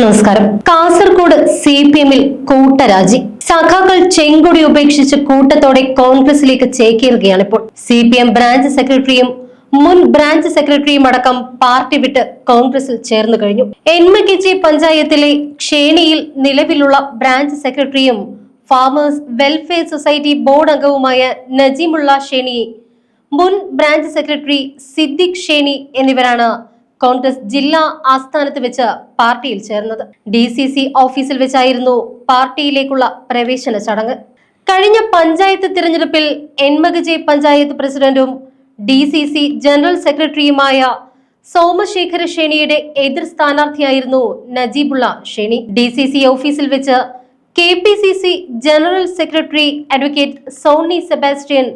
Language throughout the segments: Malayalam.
നമസ്കാരം. കാസർഗോഡ് സി പി എമ്മിൽ കൂട്ടരാജി. സഖാക്കൾ ചെങ്കൊടി ഉപേക്ഷിച്ച് കൂട്ടത്തോടെ കോൺഗ്രസിലേക്ക് ചേക്കേറുകയാണ് ഇപ്പോൾ സി പി എം ബ്രാഞ്ച് സെക്രട്ടറിയും മുൻ ബ്രാഞ്ച് സെക്രട്ടറിയും അടക്കം പാർട്ടി വിട്ട് കോൺഗ്രസിൽ ചേർന്നു കഴിഞ്ഞു. എൻമകെജി പഞ്ചായത്തിലെ ക്ഷേണിയിൽ നിലവിലുള്ള ബ്രാഞ്ച് സെക്രട്ടറിയും ഫാമേഴ്സ് വെൽഫെയർ സൊസൈറ്റി ബോർഡ് അംഗവുമായ നജീമുള്ള ഷേണിയെ മുൻ ബ്രാഞ്ച് സെക്രട്ടറി സിദ്ദിഖ് ഷേണി എന്നിവരാണ് കോൺഗ്രസ് ജില്ലാ ആസ്ഥാനത്ത് വെച്ച് പാർട്ടിയിൽ ചേർന്നത്. ഡി സി സി ഓഫീസിൽ വെച്ചായിരുന്നു പാർട്ടിയിലേക്കുള്ള പ്രവേശന ചടങ്ങ്. കഴിഞ്ഞ പഞ്ചായത്ത് തിരഞ്ഞെടുപ്പിൽ എൻമകജെ പഞ്ചായത്ത് പ്രസിഡന്റും ഡി സി സി ജനറൽ സെക്രട്ടറിയുമായ സോമശേഖര ഷേണിയുടെ എതിർ സ്ഥാനാർത്ഥിയായിരുന്നു Najeebulla Sheni. D C C ഓഫീസിൽ വെച്ച് K P C C general secretary advocate Soni Sebastian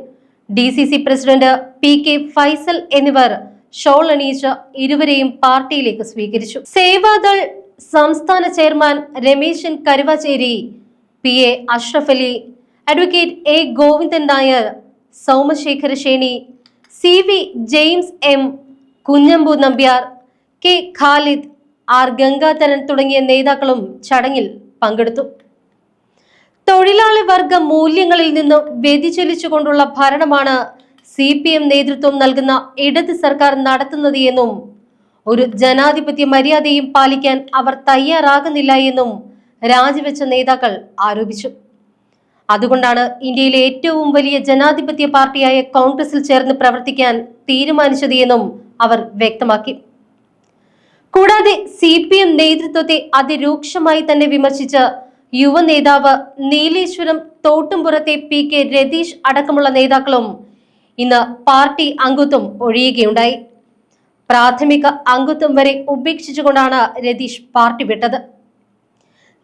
D C C president P K Faisal എന്നിവർ ഷോൾ അണിയിച്ച് ഇരുവരെയും പാർട്ടിയിലേക്ക് സ്വീകരിച്ചു. സേവാദൾ സംസ്ഥാന chairman Rameshan Karuvacheri P A Ashraf Ali advocate A Govindan Nair Somashekhara Sheni C V James M Kunhambu Nambiar K Khalid R Gangadharan തുടങ്ങിയ നേതാക്കളും ചടങ്ങിൽ പങ്കെടുത്തു. തൊഴിലാളി വർഗ മൂല്യങ്ങളിൽ നിന്ന് വ്യതിചലിച്ചുകൊണ്ടുള്ള ഭരണമാണ് സി പി എം നേതൃത്വം നൽകുന്ന ഇടത് സർക്കാർ നടത്തുന്നത് എന്നും ഒരു ജനാധിപത്യ മര്യാദയും പാലിക്കാൻ അവർ തയ്യാറാകുന്നില്ല എന്നും രാജിവെച്ച നേതാക്കൾ ആരോപിച്ചു. അതുകൊണ്ടാണ് ഇന്ത്യയിലെ ഏറ്റവും വലിയ ജനാധിപത്യ പാർട്ടിയായ കോൺഗ്രസിൽ ചേർന്ന് പ്രവർത്തിക്കാൻ തീരുമാനിച്ചത് എന്നും അവർ വ്യക്തമാക്കി. കൂടാതെ സി പി എം നേതൃത്വത്തെ അതിരൂക്ഷമായി തന്നെ വിമർശിച്ച യുവ നേതാവ് നീലേശ്വരം തോട്ടുംപുറത്തെ പി കെ രതീഷ് അടക്കമുള്ള നേതാക്കളും ഇന്ന് പാർട്ടി അംഗത്വം ഒഴിയുകയുണ്ടായി. പ്രാഥമിക അംഗത്വം വരെ ഉപേക്ഷിച്ചുകൊണ്ടാണ് രതീഷ് പാർട്ടി വിട്ടത്.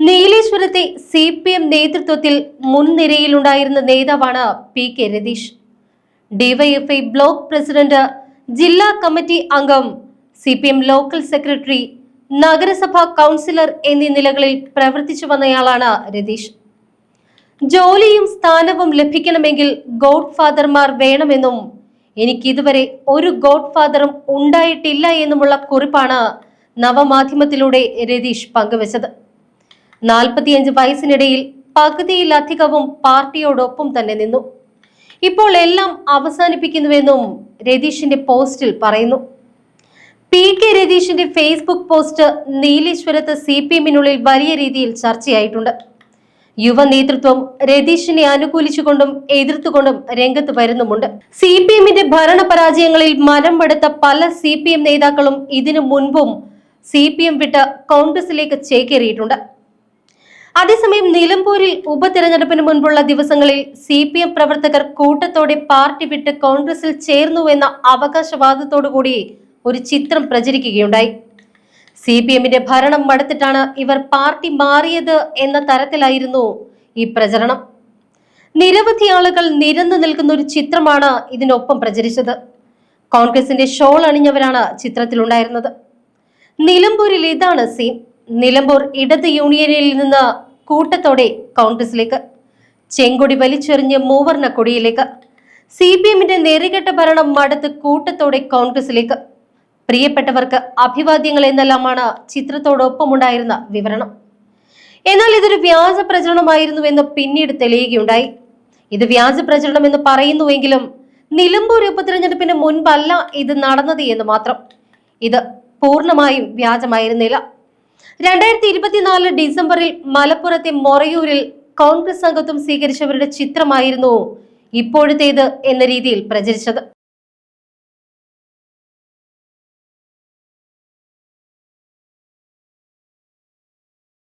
നീലേശ്വരത്തെ സി പി എം നേതൃത്വത്തിൽ മുൻനിരയിലുണ്ടായിരുന്ന നേതാവാണ് P K Ratheesh. DYFI block president ജില്ലാ കമ്മിറ്റി അംഗം C P M local secretary നഗരസഭാ കൗൺസിലർ എന്നീ നിലകളിൽ പ്രവർത്തിച്ചു വന്നയാളാണ് രതീഷ്. ജോലിയും സ്ഥാനവും ലഭിക്കണമെങ്കിൽ ഗോഡ് ഫാദർമാർ വേണമെന്നും എനിക്ക് ഇതുവരെ ഒരു ഗോഡ് ഫാദറും ഉണ്ടായിട്ടില്ല എന്നുമുള്ള കുറിപ്പാണ് നവമാധ്യമത്തിലൂടെ രതീഷ് പങ്കുവച്ചത്. നാൽപ്പത്തിയഞ്ച് വയസ്സിനിടയിൽ പകുതിയിലധികവും പാർട്ടിയോടൊപ്പം തന്നെ നിന്നു. ഇപ്പോൾ എല്ലാം അവസാനിപ്പിക്കുന്നുവെന്നും രതീഷിന്റെ പോസ്റ്റിൽ പറയുന്നു. പി കെ രതീഷിന്റെ ഫേസ്ബുക്ക് പോസ്റ്റ് നീലേശ്വരത്ത് സി പി എമ്മിനുള്ളിൽ വലിയ രീതിയിൽ ചർച്ചയായിട്ടുണ്ട്. യുവ നേതൃത്വം രതീഷിനെ അനുകൂലിച്ചുകൊണ്ടും എതിർത്തുകൊണ്ടും രംഗത്ത് വരുന്നുമുണ്ട്. സി പി എമ്മിന്റെ ഭരണ പരാജയങ്ങളിൽ മരം പടുത്ത പല സി പി എം നേതാക്കളും ഇതിനു മുൻപും സി പി എം വിട്ട് കോൺഗ്രസിലേക്ക് ചേക്കേറിയിട്ടുണ്ട്. അതേസമയം നിലമ്പൂരിൽ ഉപതെരഞ്ഞെടുപ്പിന് മുൻപുള്ള ദിവസങ്ങളിൽ സി പി എം പ്രവർത്തകർ കൂട്ടത്തോടെ പാർട്ടി വിട്ട് കോൺഗ്രസിൽ ചേർന്നുവെന്ന അവകാശവാദത്തോടുകൂടി ഒരു ചിത്രം പ്രചരിക്കുകയുണ്ടായി. സി പി എമ്മിന്റെ ഭരണം മടുത്തിട്ടാണ് ഇവർ പാർട്ടി മാറിയത് എന്ന തരത്തിലായിരുന്നു ഈ പ്രചരണം. നിരവധി ആളുകൾ നിരന്നു നിൽക്കുന്ന ഒരു ചിത്രമാണ് ഇതിനൊപ്പം പ്രചരിച്ചത്. കോൺഗ്രസിന്റെ ഷോൾ അണിഞ്ഞവരാണ് ചിത്രത്തിലുണ്ടായിരുന്നത്. നിലമ്പൂരിൽ ഇതാണ് സീൻ. നിലമ്പൂർ ഇടത് യൂണിയനിൽ നിന്ന് കൂട്ടത്തോടെ കോൺഗ്രസിലേക്ക് ചെങ്കൊടി വലിച്ചെറിഞ്ഞ് മൂവർണ കൊടിയിലേക്ക്. സി പി എമ്മിന്റെ നെറികെട്ട ഭരണം മടുത്ത് കൂട്ടത്തോടെ കോൺഗ്രസിലേക്ക്. പ്രിയപ്പെട്ടവർക്ക് അഭിവാദ്യങ്ങൾ എന്നെല്ലാമാണ് ചിത്രത്തോടൊപ്പമുണ്ടായിരുന്ന വിവരണം. എന്നാൽ ഇതൊരു വ്യാജ പ്രചരണമായിരുന്നുവെന്ന് പിന്നീട് തെളിയുകയുണ്ടായി. ഇത് വ്യാജ പ്രചരണം എന്ന് പറയുന്നുവെങ്കിലും നിലമ്പൂർ ഉപതെരഞ്ഞെടുപ്പിന് മുൻപല്ല ഇത് നടന്നത് എന്ന് മാത്രം. ഇത് പൂർണമായും വ്യാജമായിരുന്നില്ല. രണ്ടായിരത്തി ഇരുപത്തിനാല് ഡിസംബറിൽ മലപ്പുറത്തെ മൊറയൂരിൽ കോൺഗ്രസ് അംഗത്വം സ്വീകരിച്ചവരുടെ ചിത്രമായിരുന്നു ഇപ്പോഴത്തേത് എന്ന രീതിയിൽ പ്രചരിച്ചത്.